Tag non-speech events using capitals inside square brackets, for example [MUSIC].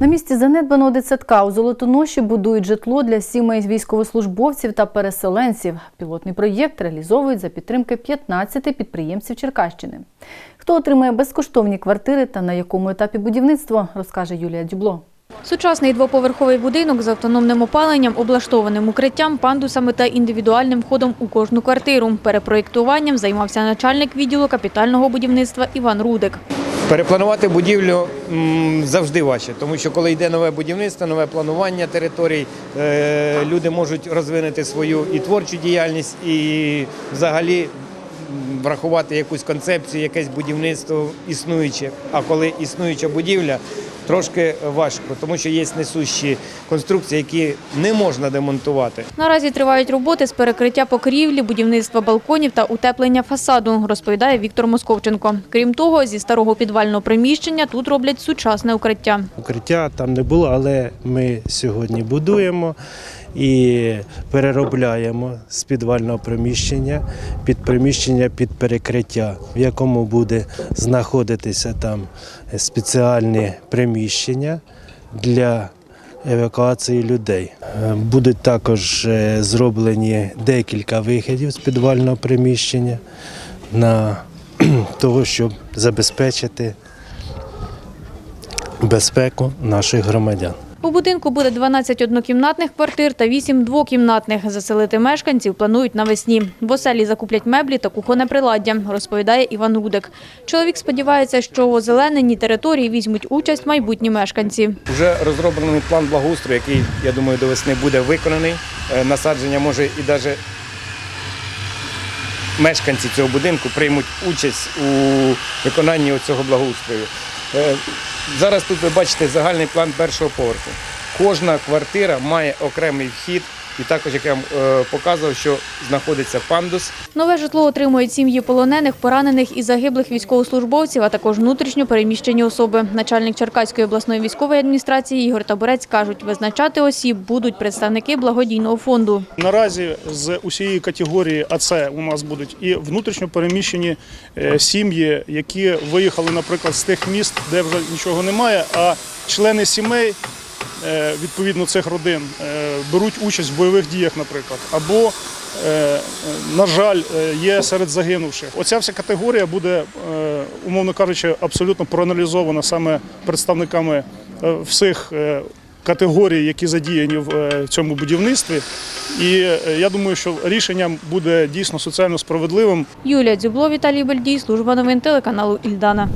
На місці занедбаного дитсадка у Золотоноші будують житло для сімей військовослужбовців та переселенців. Пілотний проєкт реалізовують за підтримки 15 підприємців Черкащини. Хто отримає безкоштовні квартири та на якому етапі будівництва, розкаже Юлія Дюбло. Сучасний двоповерховий будинок з автономним опаленням, облаштованим укриттям, пандусами та індивідуальним входом у кожну квартиру. Перепроєктуванням займався начальник відділу капітального будівництва Іван Рудик. Перепланувати будівлю завжди важче, тому що коли йде нове будівництво, нове планування територій, е, люди можуть розвинути свою і творчу діяльність, і взагалі врахувати якусь концепцію, якесь будівництво існуюче. А коли існуюча будівля, трошки важко, тому що є несущі конструкції, які не можна демонтувати. Наразі тривають роботи з перекриття покрівлі, будівництва балконів та утеплення фасаду, розповідає Віктор Московченко. Крім того, зі старого підвального приміщення тут роблять сучасне укриття. Укриття там не було, але ми сьогодні будуємо і переробляємо з підвального приміщення під приміщення під перекриття, в якому буде знаходитися там спеціальні приміщення для евакуації людей. Е, Будуть також е, зроблені декілька виходів з підвального приміщення на [CLEARS THROAT] того, щоб забезпечити безпеку наших громадян. У будинку буде 12 однокімнатних квартир та 8 двокімнатних. Заселити мешканців планують навесні. В оселі закуплять меблі та кухонне приладдя, розповідає Іван Рудик. Чоловік сподівається, що у озелененні території візьмуть участь майбутні мешканці. Вже розроблений план благоустрою, який, я думаю, до весни буде виконаний. Е, Насадження може і навіть мешканці цього будинку приймуть участь у виконанні цього благоустрою. Зараз тут ви бачите загальний план першого поверху. Кожна квартира має окремий вхід, і також, як я вам е, показував, що знаходиться пандус. Нове житло отримують сім'ї полонених, поранених і загиблих військовослужбовців, а також внутрішньо переміщені особи. Начальник Черкаської обласної військової адміністрації Ігор Табурець кажуть, визначати осіб будуть представники благодійного фонду. Наразі з усієї категорії АЦ у нас будуть і внутрішньо переміщені е, сім'ї, які виїхали, наприклад, з тих міст, де вже нічого немає, а члени сімей. е, Відповідно цих родин беруть участь в бойових діях, наприклад, або, е, на жаль, е, є серед загинувших. Оця вся категорія буде, е, умовно кажучи, абсолютно проаналізована саме представниками всіх категорій, які задіяні в цьому будівництві. І я думаю, що рішення буде дійсно соціально справедливим. Юлія Дзюбло, Віталій Бельдій, служба новин телеканалу Ільдана.